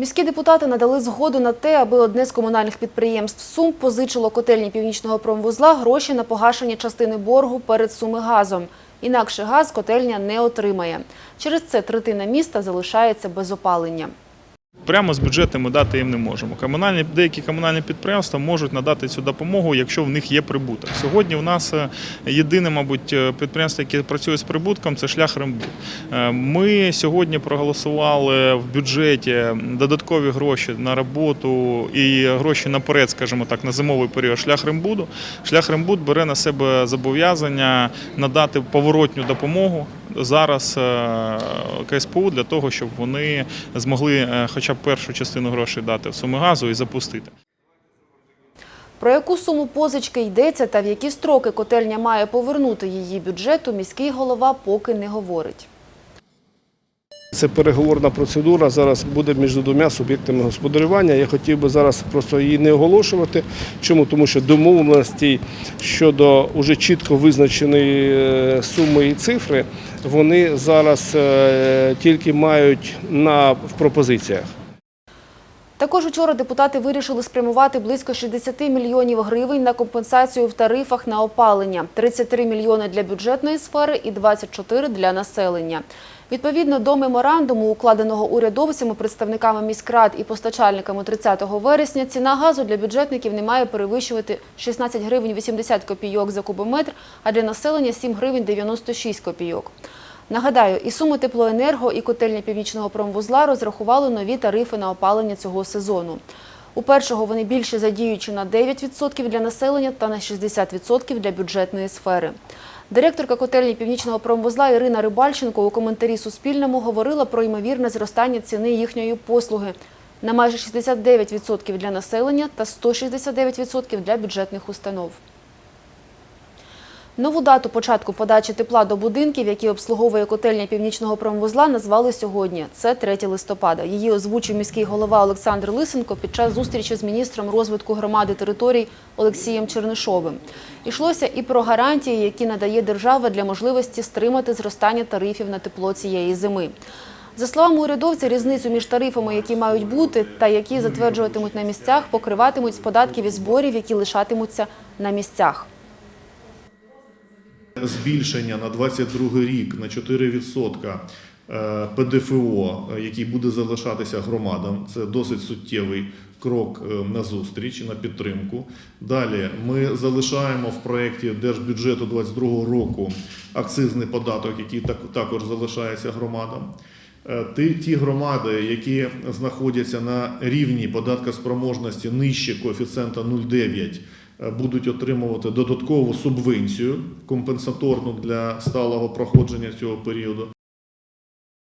Міські депутати надали згоду на те, аби одне з комунальних підприємств Сум позичило котельні північного промвузла гроші на погашення частини боргу перед суми газом. Інакше газ котельня не отримає. Через це третина міста залишається без опалення. Прямо з бюджету ми дати їм не можемо. Комунальні деякі комунальні підприємства можуть надати цю допомогу, якщо в них є прибуток. Сьогодні у нас е, єдине, мабуть, е, підприємство, яке працює з прибутком, це шлях Рембуд. Е, Ми сьогодні проголосували в бюджеті додаткові гроші на роботу і гроші наперед, скажімо так, на зимовий період шлях Рембуду. Шлях Рембуд бере на себе зобов'язання надати поворотню допомогу зараз е, КСПУ для того, щоб вони змогли е, хоча б першу частину грошей дати в суми газу і запустити. Про яку суму позички йдеться та в які строки котельня має повернути її бюджету, міський голова поки не говорить. Це переговорна процедура. Зараз буде між двома суб'єктами господарювання. Я хотів би зараз просто її не оголошувати. Чому? Тому що домовленості щодо уже чітко визначеної е, суми і цифри, вони зараз е, тільки мають на в пропозиціях. Також учора депутати вирішили спрямувати близько 60 мільйонів гривень на компенсацію в тарифах на опалення, 33 мільйони для бюджетної сфери і 24 для населення. Відповідно до меморандуму, укладеного урядовцями, представниками міськрад і постачальниками 30 вересня, ціна газу для бюджетників не має перевищувати 16 гривень 80 копійок за кубометр, а для населення 7 гривень 96 копійок. Нагадаю, і суми теплоенерго, і котельня північного промвузла розрахували нові тарифи на опалення цього сезону. У першого вони більше задіючі на 9% для населення та на 60% для бюджетної сфери. Директорка котельні північного промвузла Ірина Рибальченко у коментарі Суспільному говорила про ймовірне зростання ціни їхньої послуги на майже 69% для населення та 169% для бюджетних установ. Нову дату початку подачі тепла до будинків, які обслуговує котельня північного промвузла, назвали сьогодні. Це 3 листопада. Її озвучив міський голова Олександр Лисенко під час зустрічі з міністром розвитку громади територій Олексієм Чернишовим. Ішлося і про гарантії, які надає держава для можливості стримати зростання тарифів на тепло цієї зими. За словами урядовця, різницю між тарифами, які мають бути, та які затверджуватимуть на місцях, покриватимуть з податків і зборів, які лишатимуться на місцях. Збільшення на 22 рік на 4% е, ПДФО, е, який буде залишатися громадам. Це досить суттєвий крок е, на зустріч, на підтримку. Далі ми залишаємо в проєкті держбюджету 2022 року акцизний податок, який також залишається громадам. Ті, громади, які знаходяться на рівні податкоспроможності нижче коефіцієнта 0,9, е, будуть отримувати додаткову субвенцію компенсаторну для сталого проходження цього періоду.